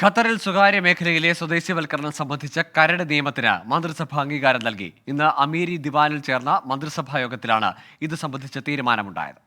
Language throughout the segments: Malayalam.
ഖത്തറിൽ സ്വകാര്യ മേഖലയിലെ സ്വദേശിവൽക്കരണം സംബന്ധിച്ച കരട് നിയമത്തിന് മന്ത്രിസഭ അംഗീകാരം നൽകി. ഇന്ന് അമീരി ദിവാനിൽ ചേർന്ന മന്ത്രിസഭാ യോഗത്തിലാണ് ഇത് സംബന്ധിച്ച തീരുമാനമുണ്ടായത്.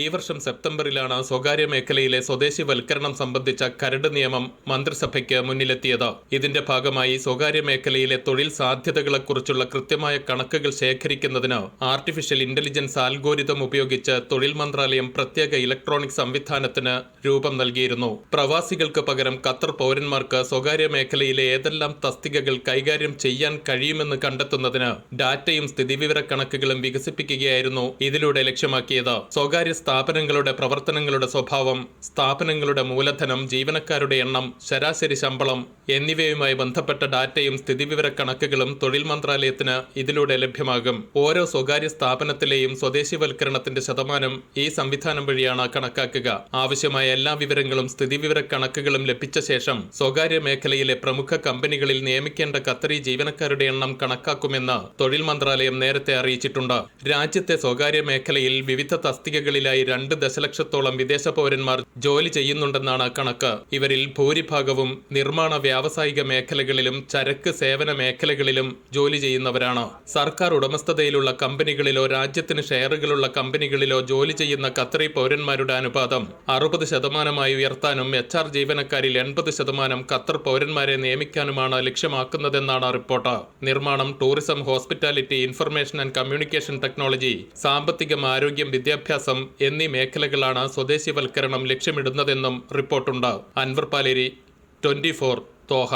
ഈ വർഷം സെപ്റ്റംബറിലാണ് സ്വകാര്യ മേഖലയിലെ സ്വദേശിവൽക്കരണം സംബന്ധിച്ച കരട് നിയമം മന്ത്രിസഭയ്ക്ക് മുന്നിലെത്തിയത്. ഇതിന്റെ ഭാഗമായി സ്വകാര്യ മേഖലയിലെ തൊഴിൽ സാധ്യതകളെക്കുറിച്ചുള്ള കൃത്യമായ കണക്കുകൾ ശേഖരിക്കുന്നതിന് ആർട്ടിഫിഷ്യൽ ഇന്റലിജൻസ് ആൽഗോരിതം ഉപയോഗിച്ച് തൊഴിൽ മന്ത്രാലയം പ്രത്യേക ഇലക്ട്രോണിക് സംവിധാനത്തിന് രൂപം നൽകിയിരുന്നു. പ്രവാസികൾക്ക് പകരം ഖത്തർ പൗരന്മാർക്ക് സ്വകാര്യ മേഖലയിലെ ഏതെല്ലാം തസ്തികകൾ കൈകാര്യം ചെയ്യാൻ കഴിയുമെന്ന് കണ്ടെത്തുന്നതിന് ഡാറ്റയും സ്ഥിതിവിവര കണക്കുകളും വികസിപ്പിക്കുകയായിരുന്നു ഇതിലൂടെ ലക്ഷ്യമാക്കിയത്. സ്വകാര്യ സ്ഥാപനങ്ങളുടെ പ്രവർത്തനങ്ങളുടെ സ്വഭാവം സ്ഥാപനങ്ങളുടെ മൂലധനം ജീവനക്കാരുടെ എണ്ണം ശരാശരി ശമ്പളം എന്നിവയുമായി ബന്ധപ്പെട്ട ഡാറ്റയും സ്ഥിതിവിവര കണക്കുകളും തൊഴിൽ മന്ത്രാലയത്തിന് ഇതിലൂടെ ലഭ്യമാകും. ഓരോ സ്വകാര്യ സ്ഥാപനത്തിലെയും സ്വദേശിവൽക്കരണത്തിന്റെ ശതമാനം ഈ സംവിധാനം വഴിയാണ് കണക്കാക്കുക. ആവശ്യമായ എല്ലാ വിവരങ്ങളും സ്ഥിതിവിവര കണക്കുകളും ലഭിച്ച ശേഷം സ്വകാര്യ മേഖലയിലെ പ്രമുഖ കമ്പനികളിൽ നിയമിക്കേണ്ട ഖത്തറി ജീവനക്കാരുടെ എണ്ണം കണക്കാക്കുമെന്ന് തൊഴിൽ മന്ത്രാലയം നേരത്തെ അറിയിച്ചിട്ടുണ്ട്. രാജ്യത്തെ സ്വകാര്യ മേഖലയിൽ വിവിധ തസ്തികകളിലായി രണ്ട് ദശലക്ഷത്തോളം വിദേശ പൗരന്മാർ ജോലി ചെയ്യുന്നുണ്ടെന്നാണ് കണക്ക്. ഇവരിൽ ഭൂരിഭാഗവും നിർമ്മാണ വ്യാവസായിക മേഖലകളിലും ചരക്ക് സേവന മേഖലകളിലും ജോലി ചെയ്യുന്നവരാണ്. സർക്കാർ ഉടമസ്ഥതയിലുള്ള കമ്പനികളിലോ രാജ്യത്തിന് ഷെയറുകളുള്ള കമ്പനികളിലോ ജോലി ചെയ്യുന്ന ഖത്തറി പൗരന്മാരുടെ അനുപാതം അറുപത് ശതമാനമായി ഉയർത്താനും എച്ച് ആർ ജീവനക്കാരിൽ എൺപത് ശതമാനം ഖത്തർ പൗരന്മാരെ നിയമിക്കാനുമാണ് ലക്ഷ്യമാക്കുന്നതെന്നാണ് റിപ്പോർട്ട്. നിർമ്മാണം tourism hospitality information and communication technology സാമ്പത്തികം ആരോഗ്യം വിദ്യാഭ്യാസം എന്നീ മേഖലകളാണ് സ്വദേശിവൽക്കരണം ലക്ഷ്യമിടുന്നതെന്നും റിപ്പോർട്ടുണ്ട്. Anwar Paleri twenty four Doha